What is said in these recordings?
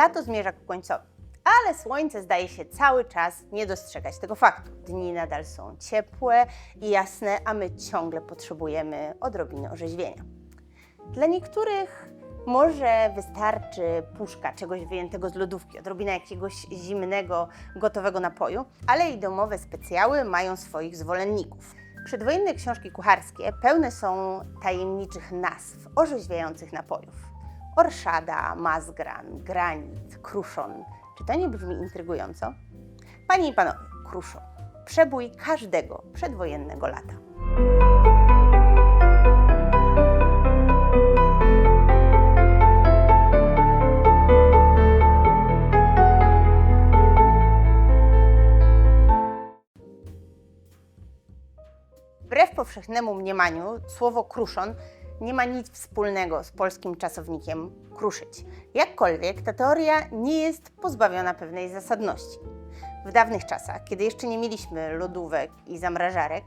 Lato zmierza ku końcowi, ale słońce zdaje się cały czas nie dostrzegać tego faktu. Dni nadal są ciepłe i jasne, a my ciągle potrzebujemy odrobiny orzeźwienia. Dla niektórych może wystarczy puszka czegoś wyjętego z lodówki, odrobina jakiegoś zimnego, gotowego napoju, ale i domowe specjały mają swoich zwolenników. Przedwojenne książki kucharskie pełne są tajemniczych nazw orzeźwiających napojów. Orszada, mazgran, granit, kruszon. Czy to nie brzmi intrygująco? Panie i panowie, kruszon. Przebój każdego przedwojennego lata. Wbrew powszechnemu mniemaniu, słowo kruszon nie ma nic wspólnego z polskim czasownikiem kruszyć. Jakkolwiek ta teoria nie jest pozbawiona pewnej zasadności. W dawnych czasach, kiedy jeszcze nie mieliśmy lodówek i zamrażarek,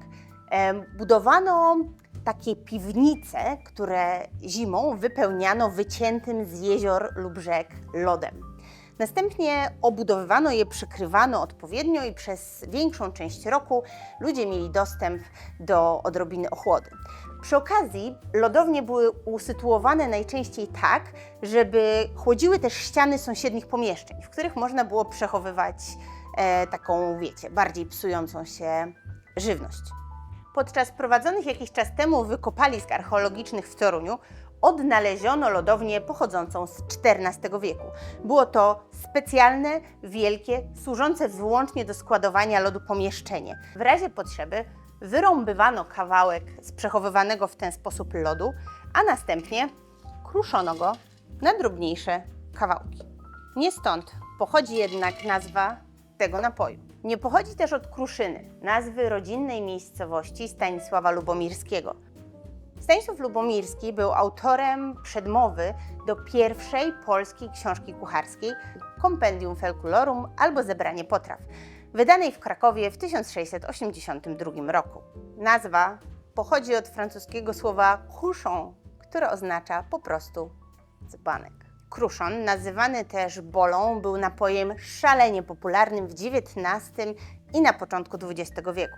em, budowano takie piwnice, które zimą wypełniano wyciętym z jezior lub rzek lodem. Następnie obudowywano je, przykrywano odpowiednio i przez większą część roku ludzie mieli dostęp do odrobiny ochłody. Przy okazji lodownie były usytuowane najczęściej tak, żeby chłodziły też ściany sąsiednich pomieszczeń, w których można było przechowywać e, taką, wiecie, bardziej psującą się żywność. Podczas prowadzonych jakiś czas temu wykopalisk archeologicznych w Toruniu odnaleziono lodownię pochodzącą z XIV wieku. Było to specjalne, wielkie, służące wyłącznie do składowania lodu pomieszczenie. W razie potrzeby wyrąbywano kawałek z przechowywanego w ten sposób lodu, a następnie kruszono go na drobniejsze kawałki. Nie stąd pochodzi jednak nazwa tego napoju. Nie pochodzi też od kruszyny, nazwy rodzinnej miejscowości Stanisława Lubomirskiego. Stanisław Lubomirski był autorem przedmowy do pierwszej polskiej książki kucharskiej Compendium Felkulorum albo Zebranie potraw, wydanej w Krakowie w 1682 roku. Nazwa pochodzi od francuskiego słowa cruchon, które oznacza po prostu dzbanek. Kruszon, nazywany też bolą, był napojem szalenie popularnym w XIX i na początku XX wieku.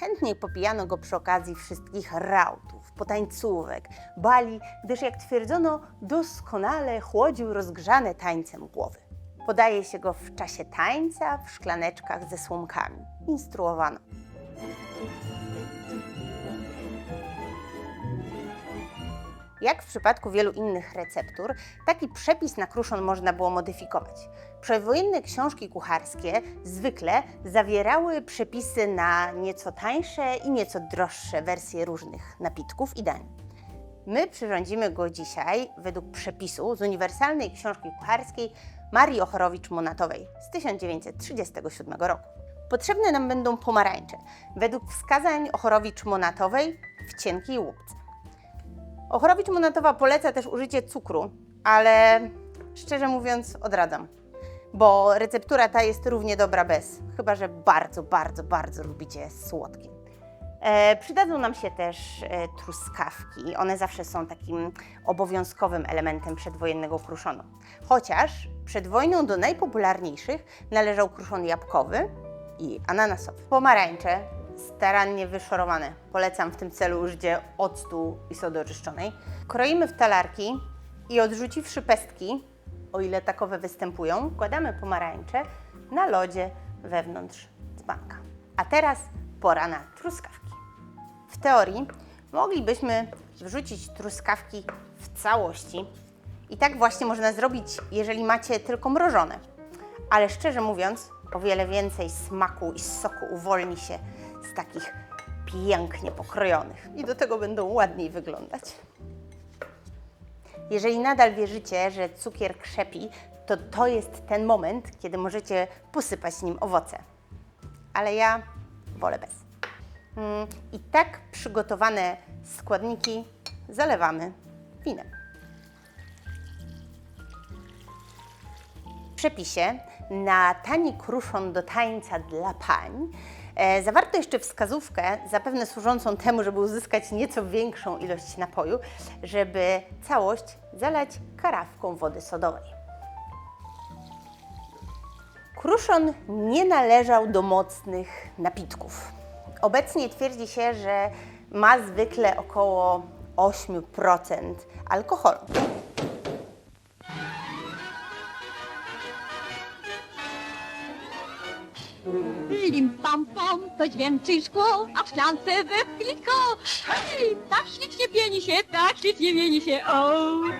Chętnie popijano go przy okazji wszystkich rautów, potańcówek, bali, gdyż jak twierdzono, doskonale chłodził rozgrzane tańcem głowy. Podaje się go w czasie tańca w szklaneczkach ze słomkami. Instruowano. Jak w przypadku wielu innych receptur, taki przepis na kruszon można było modyfikować. Przedwojenne książki kucharskie zwykle zawierały przepisy na nieco tańsze i nieco droższe wersje różnych napitków i dań. My przyrządzimy go dzisiaj według przepisu z uniwersalnej książki kucharskiej Marii Ochorowicz-Monatowej z 1937 roku. Potrzebne nam będą pomarańcze, według wskazań Ochorowicz-Monatowej w cienkiej łupce. Ochorowicz Monatowa poleca też użycie cukru, ale szczerze mówiąc odradzam, bo receptura ta jest równie dobra bez, chyba że bardzo, bardzo, bardzo lubicie słodkie. E, przydadzą nam się też e, truskawki. One zawsze są takim obowiązkowym elementem przedwojennego kruszonu. Chociaż przed wojną do najpopularniejszych należał kruszon jabłkowy i ananasowy. Pomarańcze starannie wyszorowane. Polecam w tym celu użycie octu i sody oczyszczonej. Kroimy w talarki i odrzuciwszy pestki, o ile takowe występują, kładamy pomarańcze na lodzie wewnątrz dzbanka. A teraz pora na truskawki. W teorii moglibyśmy wrzucić truskawki w całości i tak właśnie można zrobić, jeżeli macie tylko mrożone. Ale szczerze mówiąc, o wiele więcej smaku i soku uwolni się z takich pięknie pokrojonych i do tego będą ładniej wyglądać. Jeżeli nadal wierzycie, że cukier krzepi, to to jest ten moment, kiedy możecie posypać nim owoce. Ale ja wolę bez. Mm, I tak przygotowane składniki zalewamy winem. W przepisie na tani kruszon do tańca dla pań e, zawarto jeszcze wskazówkę, zapewne służącą temu, żeby uzyskać nieco większą ilość napoju, żeby całość zalać karawką wody sodowej. Kruszon nie należał do mocnych napitków. Obecnie twierdzi się, że ma zwykle około 8% alkoholu. Lim pam pam, to dźwięczy szkło, a w szklance we plitko. Hej, tak ślicznie pieni się, tak ślicznie pieni się, o.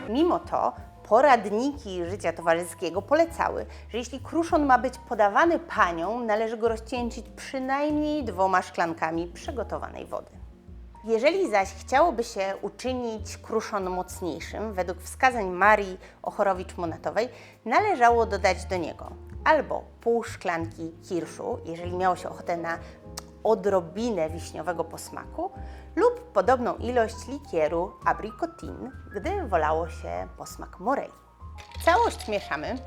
Mimo to poradniki życia towarzyskiego polecały, że jeśli kruszon ma być podawany paniom, należy go rozcieńczyć przynajmniej dwoma szklankami przygotowanej wody. Jeżeli zaś chciałoby się uczynić kruszon mocniejszym, według wskazań Marii Ochorowicz-Monatowej, należało dodać do niego albo pół szklanki kirszu, jeżeli miało się ochotę na odrobinę wiśniowego posmaku, lub podobną ilość likieru abricotin, gdy wolało się posmak morei. Całość mieszamy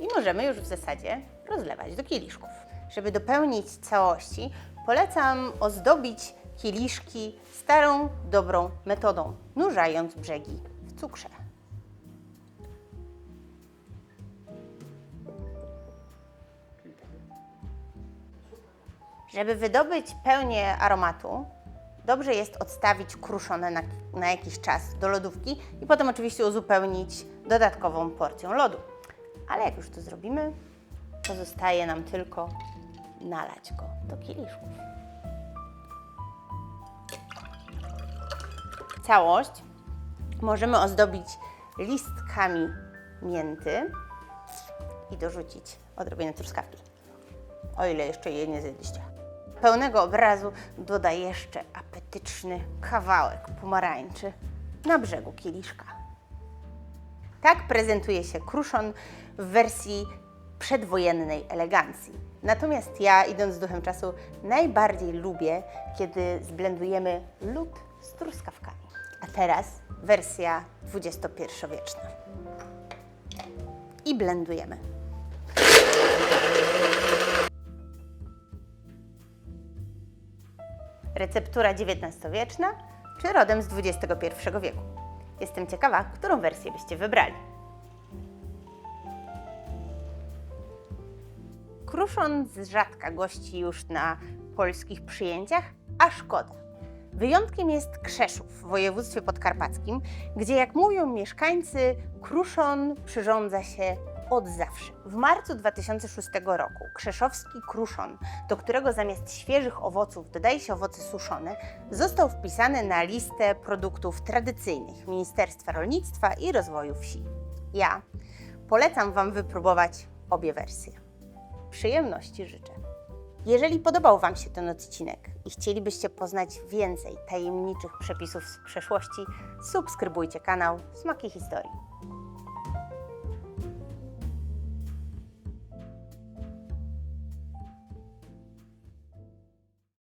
i możemy już w zasadzie rozlewać do kieliszków. Żeby dopełnić całości, polecam ozdobić kieliszki starą, dobrą metodą, nurzając brzegi w cukrze. Żeby wydobyć pełnię aromatu, dobrze jest odstawić kruszone na, na jakiś czas do lodówki i potem oczywiście uzupełnić dodatkową porcją lodu. Ale jak już to zrobimy, pozostaje nam tylko nalać go do kieliszków. Całość możemy ozdobić listkami mięty i dorzucić odrobinę truskawki o ile jeszcze je nie zjedliście. Pełnego obrazu doda jeszcze apetyczny kawałek pomarańczy na brzegu kieliszka. Tak prezentuje się kruszon w wersji przedwojennej elegancji. Natomiast ja, idąc z duchem czasu, najbardziej lubię, kiedy zblendujemy lód z truskawkami. A teraz wersja XXI-wieczna. I blendujemy. Receptura XIX-wieczna czy rodem z XXI wieku? Jestem ciekawa, którą wersję byście wybrali. Kruszon z rzadka gości już na polskich przyjęciach, a szkoda. Wyjątkiem jest Krzeszów w województwie podkarpackim, gdzie jak mówią mieszkańcy, kruszon przyrządza się od zawsze. W marcu 2006 roku krzeszowski kruszon, do którego zamiast świeżych owoców dodaje się owoce suszone, został wpisany na listę produktów tradycyjnych Ministerstwa Rolnictwa i Rozwoju Wsi. Ja polecam Wam wypróbować obie wersje. Przyjemności życzę. Jeżeli podobał Wam się ten odcinek i chcielibyście poznać więcej tajemniczych przepisów z przeszłości, subskrybujcie kanał Smaki Historii.